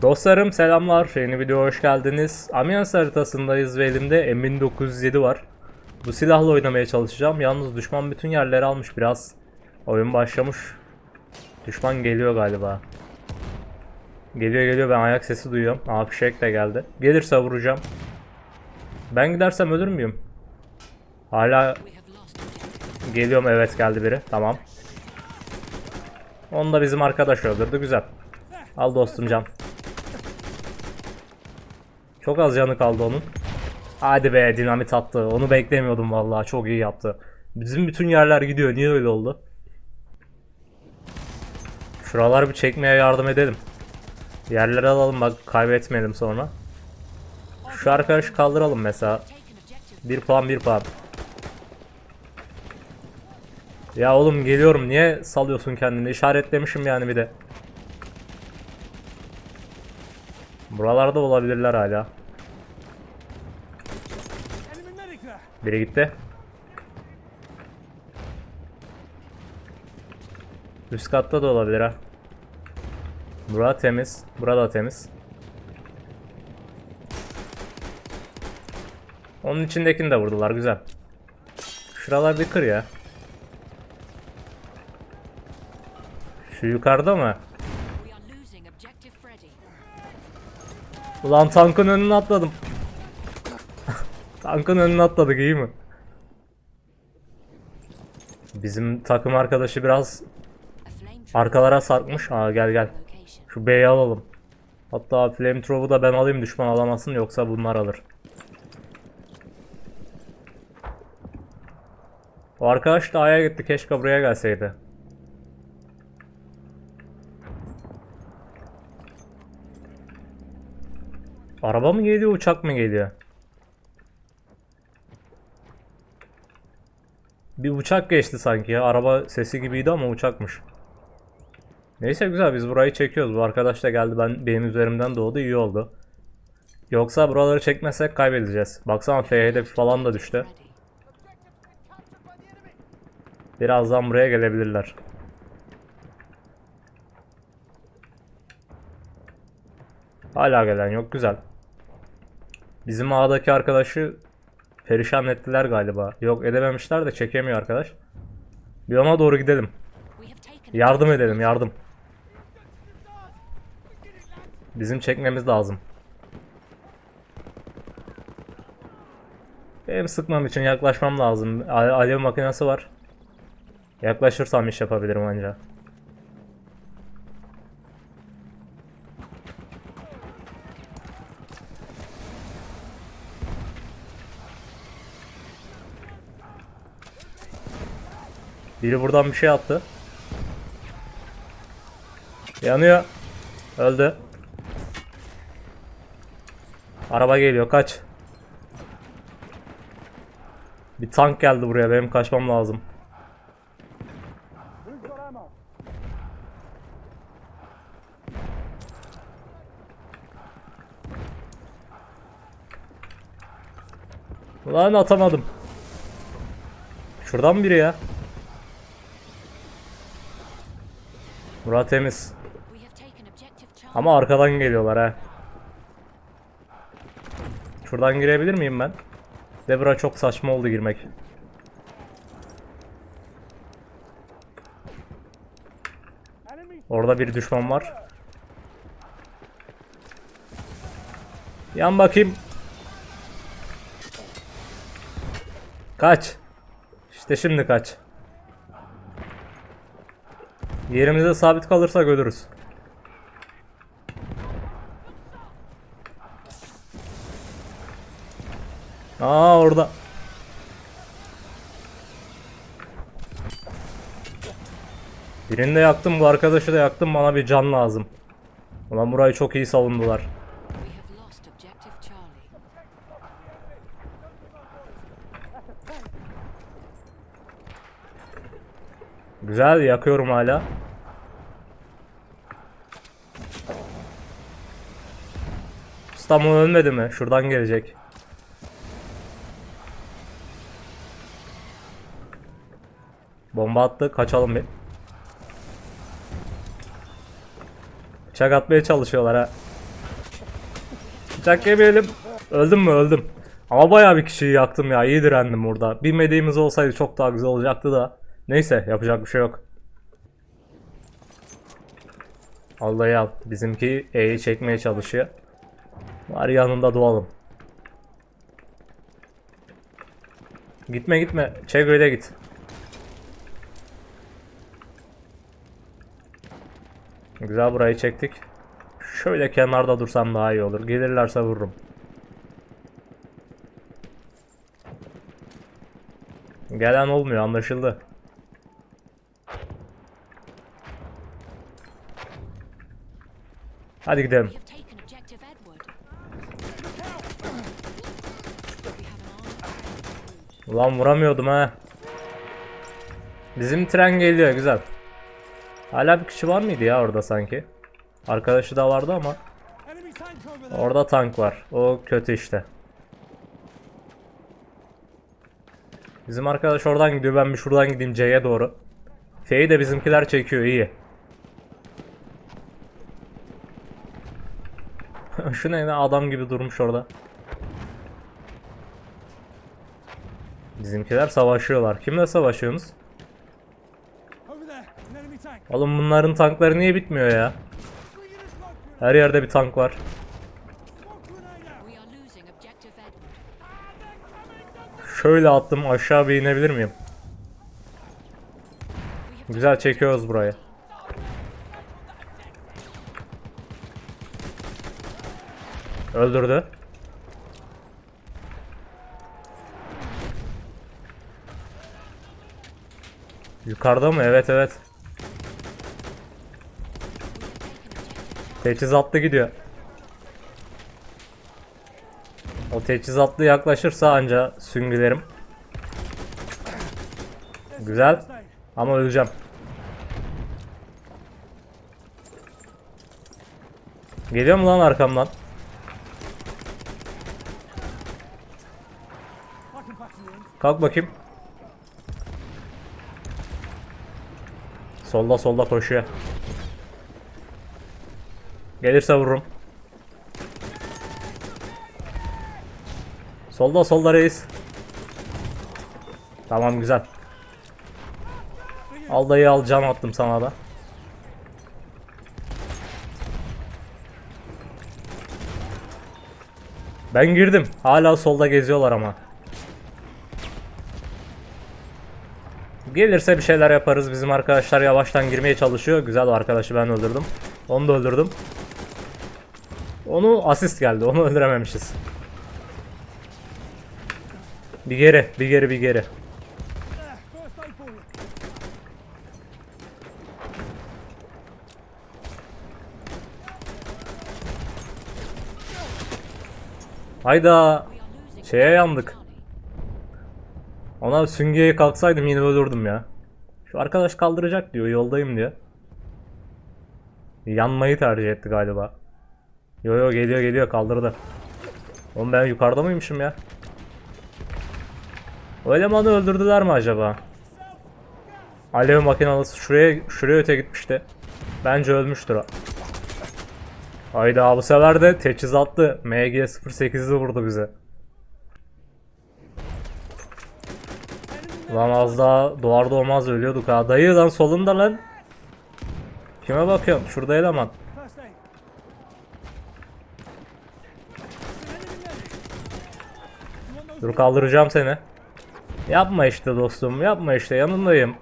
Dostlarım selamlar. Yeni videoya hoş geldiniz. Amiens haritasındayız ve elimde M1907 var. Bu silahla oynamaya çalışacağım. Yalnız düşman bütün yerleri almış biraz. Oyun başlamış. Düşman geliyor galiba. Geliyor geliyor ben ayak sesi duyuyorum. Aa de geldi. Gelirse vuracağım. Ben gidersem ölür müyüm? Hala geliyorum evet geldi biri. Tamam. Onu da bizim arkadaş öldürdü. Güzel. Al dostum can. Çok az canı kaldı onun. Hadi be dinamit attı. Onu beklemiyordum vallahi. Çok iyi yaptı. Bizim bütün yerler gidiyor. Niye öyle oldu? Şuraları bir çekmeye yardım edelim. Yerleri alalım bak kaybetmeyelim sonra. Şu arkadaşı kaldıralım mesela. Bir puan bir puan. Ya oğlum geliyorum niye salıyorsun kendini? İşaretlemişim yani bir de. Buralarda olabilirler hala. Biri gitti. Üst katta da olabilir ha. Bura temiz. Burada temiz. Onun içindekini de vurdular güzel. Şuralar bir kır ya. Şu yukarıda mı? Ulan tankın önüne atladım. tankın önüne atladık iyi mi? Bizim takım arkadaşı biraz arkalara sarkmış. Aa gel gel. Şu B'yi alalım. Hatta Flamethrow'u da ben alayım düşman alamasın yoksa bunlar alır. O arkadaş da A'ya gitti keşke buraya gelseydi. Araba mı geliyor uçak mı geliyor? Bir uçak geçti sanki ya. Araba sesi gibiydi ama uçakmış. Neyse güzel biz burayı çekiyoruz. Bu arkadaş da geldi ben benim üzerimden doğdu iyi oldu. Yoksa buraları çekmesek kaybedeceğiz. Baksana F hedefi falan da düştü. Birazdan buraya gelebilirler. Hala gelen yok güzel. Bizim A'daki arkadaşı perişan ettiler galiba. Yok edememişler de çekemiyor arkadaş. Bir ona doğru gidelim. Yardım edelim yardım. Bizim çekmemiz lazım. Benim sıkmam için yaklaşmam lazım. Alev makinesi var. Yaklaşırsam iş yapabilirim anca. Biri buradan bir şey attı. Yanıyor. Öldü. Araba geliyor kaç. Bir tank geldi buraya benim kaçmam lazım. Lan atamadım. Şuradan biri ya. Murat temiz. Ama arkadan geliyorlar ha. Şuradan girebilir miyim ben? Debra çok saçma oldu girmek. Orada bir düşman var. Yan bakayım. Kaç. İşte şimdi kaç. Yerimizde sabit kalırsak ölürüz. Aa orada. Birini de yaktım bu arkadaşı da yaktım bana bir can lazım. Ulan burayı çok iyi savundular. Güzel yakıyorum hala. O ölmedi mi? Şuradan gelecek. Bomba attı. Kaçalım bir. Bıçak atmaya çalışıyorlar ha. Bıçak yemeyelim. Öldüm mü öldüm. Ama bayağı bir kişiyi yaktım ya. İyi direndim burada. Bir medeğimiz olsaydı çok daha güzel olacaktı da. Neyse yapacak bir şey yok. Allah'ı al. Bizimki E'yi çekmeye çalışıyor. Var yanında doğalım. Gitme gitme. Öyle git. Güzel burayı çektik. Şöyle kenarda dursam daha iyi olur. Gelirlerse vururum. Gelen olmuyor anlaşıldı. Hadi gidelim. Ulan vuramıyordum ha. Bizim tren geliyor güzel. Hala bir kişi var mıydı ya orada sanki? Arkadaşı da vardı ama orada tank var. O kötü işte. Bizim arkadaş oradan gidiyor. Ben bir şuradan gideyim C'ye doğru. F'yi de bizimkiler çekiyor iyi. Şu ne adam gibi durmuş orada. Bizimkiler savaşıyorlar. Kimle savaşıyorsunuz? Oğlum bunların tankları niye bitmiyor ya? Her yerde bir tank var. Şöyle attım aşağı bir inebilir miyim? Güzel çekiyoruz burayı. Öldürdü. Yukarıda mı? Evet evet. Teçhizatlı gidiyor. O teçhizatlı yaklaşırsa anca süngülerim. Güzel. Ama öleceğim. Geliyor mu lan arkamdan? Kalk bakayım. Solda solda koşuyor. Gelirse vururum. Solda solda reis. Tamam güzel. Al dayı al can attım sana da. Ben girdim. Hala solda geziyorlar ama. Gelirse bir şeyler yaparız. Bizim arkadaşlar yavaştan girmeye çalışıyor. Güzel arkadaşı ben öldürdüm. Onu da öldürdüm. Onu asist geldi. Onu öldürememişiz. Bir geri, bir geri, bir geri. Hayda. Şeye yandık. Ona süngeye kalksaydım yine ölürdüm ya. Şu arkadaş kaldıracak diyor. Yoldayım diyor. Yanmayı tercih etti galiba. Yo yo geliyor geliyor kaldırdı. Oğlum ben yukarıda mıymışım ya? O elemanı öldürdüler mi acaba? Alev makinalısı şuraya şuraya öte gitmişti. Bence ölmüştür o. Hayda bu sefer de teçhizatlı MG08'i vurdu bize. Lan az daha doğar doğmaz ölüyorduk ha. Dayı lan solunda lan. Kime bakıyorsun? Şurada eleman. Dur kaldıracağım seni. Yapma işte dostum. Yapma işte yanındayım.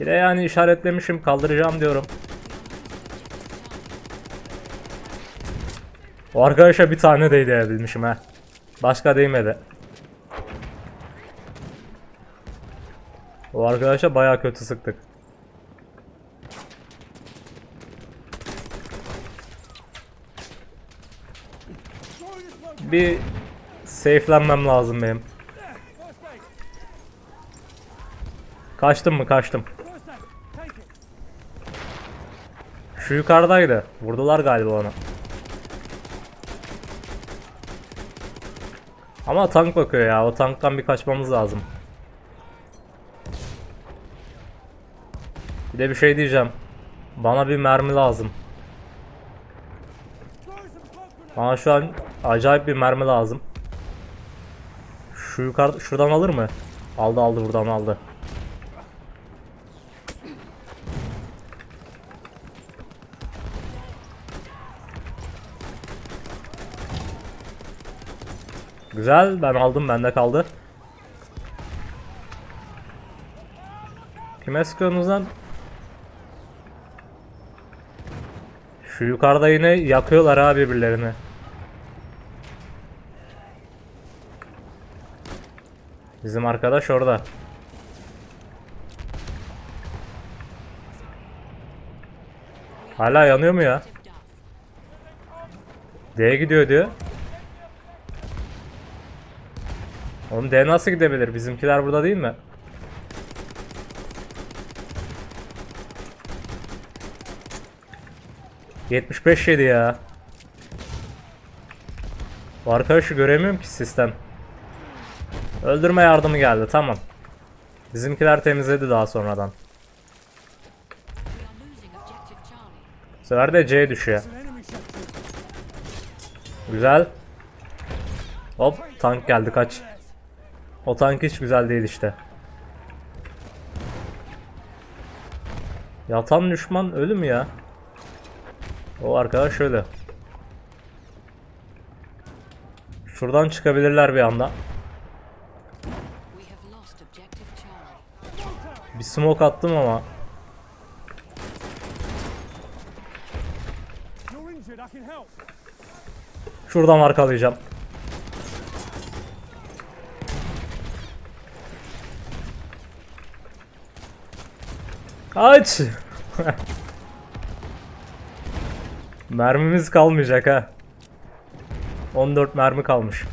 Bir de yani işaretlemişim kaldıracağım diyorum. O arkadaşa bir tane değdirebilmişim ha. Başka değmedi. O arkadaşa baya kötü sıktık. Bir safe'lenmem lazım benim. Kaçtım mı kaçtım. Şu yukarıdaydı. Vurdular galiba onu. Ama tank bakıyor ya. O tanktan bir kaçmamız lazım. Bir de bir şey diyeceğim. Bana bir mermi lazım. Bana şu an acayip bir mermi lazım. Şu yukarı şuradan alır mı? Aldı aldı buradan aldı. Güzel ben aldım bende kaldı. Kime sıkıyorsunuz lan? Şu yukarıda yine yakıyorlar ha birbirlerini. Bizim arkadaş orada. Hala yanıyor mu ya? D'ye gidiyor diyor. Oğlum D nasıl gidebilir? Bizimkiler burada değil mi? ...75 yedi ya. Arkadaşı göremiyorum ki sistem. Öldürme yardımı geldi tamam. Bizimkiler temizledi daha sonradan. Bu sefer de C düşüyor. Güzel. Hop tank geldi kaç. O tank hiç güzel değil işte. Yatan düşman ölü mü ya? O arkadaş öyle. Şuradan çıkabilirler bir anda. Bir smoke attım ama. Şuradan arkalayacağım. Kaç. Mermimiz kalmayacak ha. 14 mermi kalmış.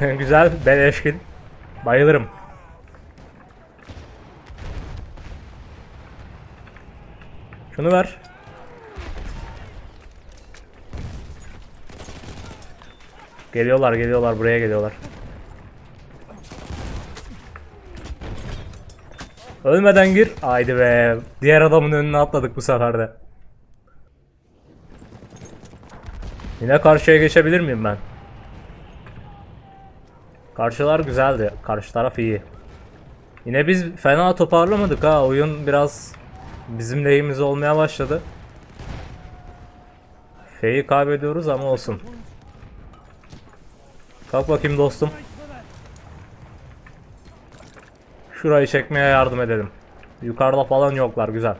Güzel beleşkin. Bayılırım. Şunu ver. Geliyorlar geliyorlar buraya geliyorlar. Ölmeden gir. Haydi be. Diğer adamın önüne atladık bu sefer de. Yine karşıya geçebilir miyim ben? Karşılar güzeldi. Karşı taraf iyi. Yine biz fena toparlamadık ha. Oyun biraz bizim lehimiz olmaya başladı. F'yi kaybediyoruz ama olsun. Kalk bakayım dostum. Şurayı çekmeye yardım edelim. Yukarıda falan yoklar güzel.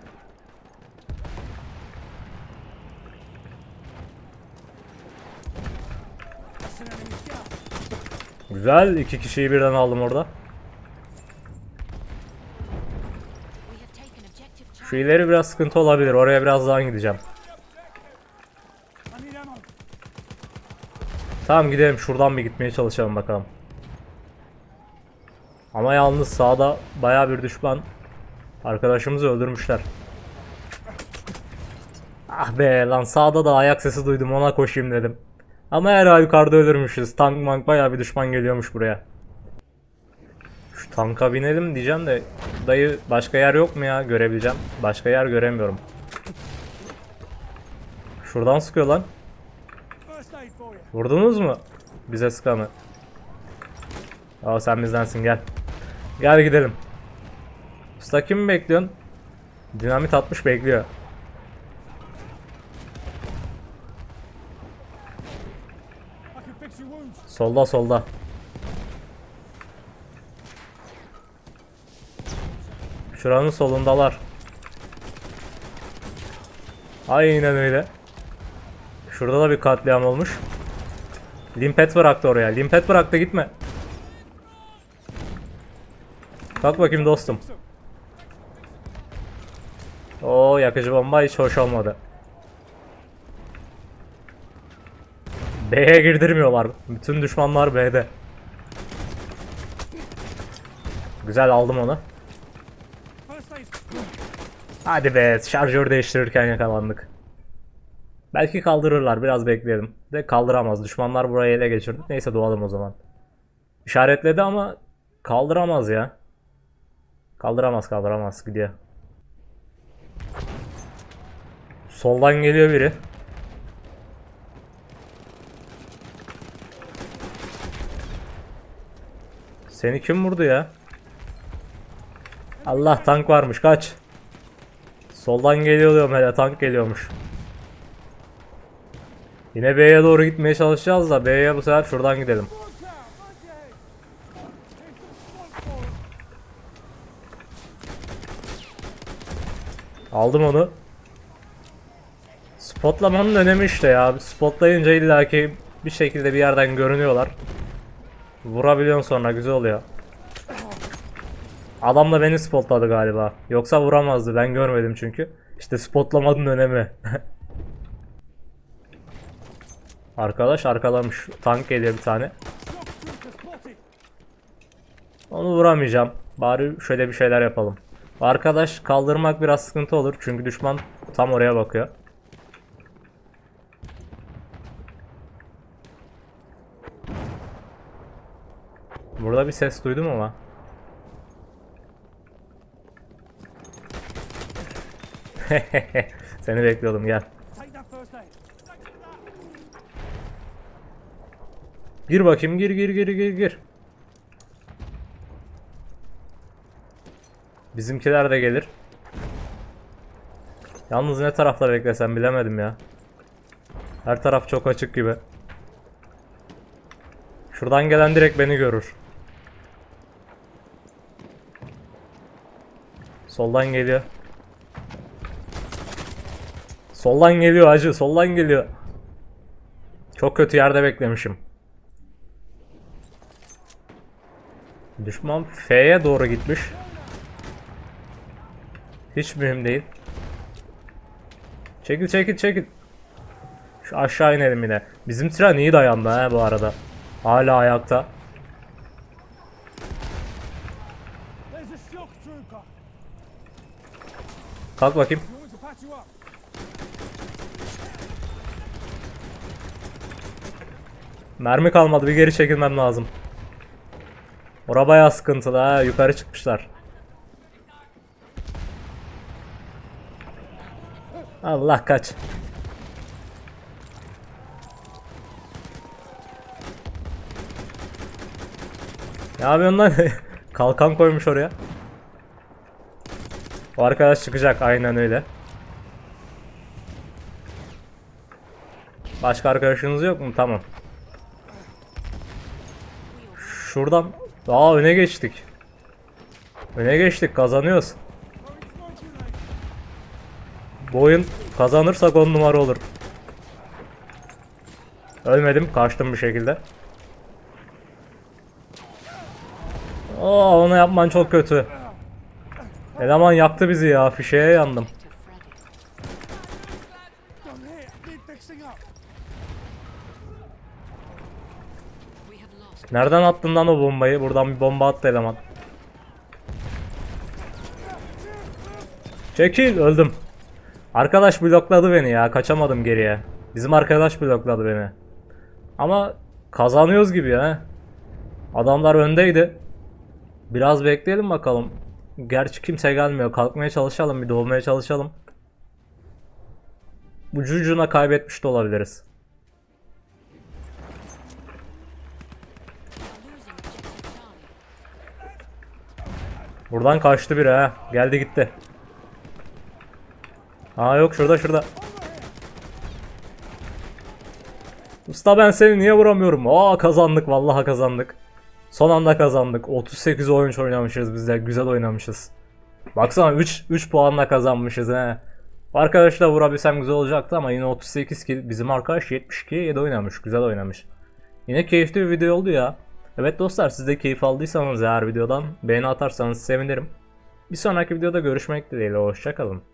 Güzel iki kişiyi birden aldım orada. Şu ileri biraz sıkıntı olabilir. Oraya birazdan gideceğim. Tamam gidelim şuradan bir gitmeye çalışalım bakalım. Ama yalnız sağda baya bir düşman arkadaşımızı öldürmüşler. Ah be lan sağda da ayak sesi duydum ona koşayım dedim. Ama her yukarıda ölürmüşüz. Tank mank baya bir düşman geliyormuş buraya. Şu tanka binelim diyeceğim de dayı başka yer yok mu ya görebileceğim. Başka yer göremiyorum. Şuradan sıkıyor lan. Vurdunuz mu? Bize sıkanı. Aa sen bizdensin gel. Gel gidelim. Usta kimi bekliyorsun? Dinamit atmış bekliyor. Solda solda. Şuranın solundalar. Aynen öyle. Şurada da bir katliam olmuş. Limpet bıraktı oraya. Limpet bıraktı gitme. Kalk bakayım dostum. Oo yakıcı bomba hiç hoş olmadı. B'ye girdirmiyorlar. Bütün düşmanlar B'de. Güzel aldım onu. Hadi be şarjör değiştirirken yakalandık. Belki kaldırırlar biraz bekleyelim. De kaldıramaz. Düşmanlar burayı ele geçirdi. Neyse doğalım o zaman. İşaretledi ama kaldıramaz ya. Kaldıramaz kaldıramaz gidiyor. Soldan geliyor biri. Seni kim vurdu ya? Allah tank varmış kaç. Soldan geliyor hele tank geliyormuş. Yine B'ye doğru gitmeye çalışacağız da B'ye bu sefer şuradan gidelim. Aldım onu. Spotlamanın önemi işte ya. Spotlayınca illaki bir şekilde bir yerden görünüyorlar. Vurabiliyorsun sonra güzel oluyor. Adam da beni spotladı galiba. Yoksa vuramazdı ben görmedim çünkü. İşte spotlamanın önemi. Arkadaş arkalamış. Tank geliyor bir tane. Onu vuramayacağım. Bari şöyle bir şeyler yapalım. Arkadaş kaldırmak biraz sıkıntı olur çünkü düşman tam oraya bakıyor. Burada bir ses duydum ama. Seni bekliyordum gel. Gir bakayım gir gir gir gir gir. Bizimkiler de gelir. Yalnız ne tarafta beklesem bilemedim ya. Her taraf çok açık gibi. Şuradan gelen direkt beni görür. Soldan geliyor. Soldan geliyor acı, soldan geliyor. Çok kötü yerde beklemişim. Düşman F'ye doğru gitmiş. Hiç mühim değil. Çekil çekil çekil. Şu aşağı inelim yine. Bizim tren iyi dayandı ha bu arada. Hala ayakta. Kalk bakayım. Mermi kalmadı bir geri çekilmem lazım. Ora bayağı sıkıntılı ha yukarı çıkmışlar. Allah kaç. Ne yapıyorsun lan? Kalkan koymuş oraya. O arkadaş çıkacak aynen öyle. Başka arkadaşınız yok mu? Tamam. Şuradan daha öne geçtik. Öne geçtik kazanıyoruz. Bu oyun kazanırsak 10 numara olur. Ölmedim kaçtım bir şekilde. Oo onu yapman çok kötü. Eleman yaktı bizi ya fişeye yandım. Nereden attın lan o bombayı? Buradan bir bomba attı eleman. Çekil öldüm. Arkadaş blokladı beni ya kaçamadım geriye. Bizim arkadaş blokladı beni. Ama kazanıyoruz gibi ya. Adamlar öndeydi. Biraz bekleyelim bakalım. Gerçi kimse gelmiyor. Kalkmaya çalışalım bir doğmaya çalışalım. Ucu ucuna kaybetmiş de olabiliriz. Buradan kaçtı biri ha. Geldi gitti. Aa yok şurada şurada. Usta ben seni niye vuramıyorum? Aa kazandık vallahi kazandık. Son anda kazandık. 38 oyuncu oynamışız biz de. Güzel oynamışız. Baksana 3 3 puanla kazanmışız he. Arkadaşla vurabilsem güzel olacaktı ama yine 38 kill. Bizim arkadaş 72 7 oynamış. Güzel oynamış. Yine keyifli bir video oldu ya. Evet dostlar siz de keyif aldıysanız eğer videodan beğeni atarsanız sevinirim. Bir sonraki videoda görüşmek dileğiyle hoşçakalın.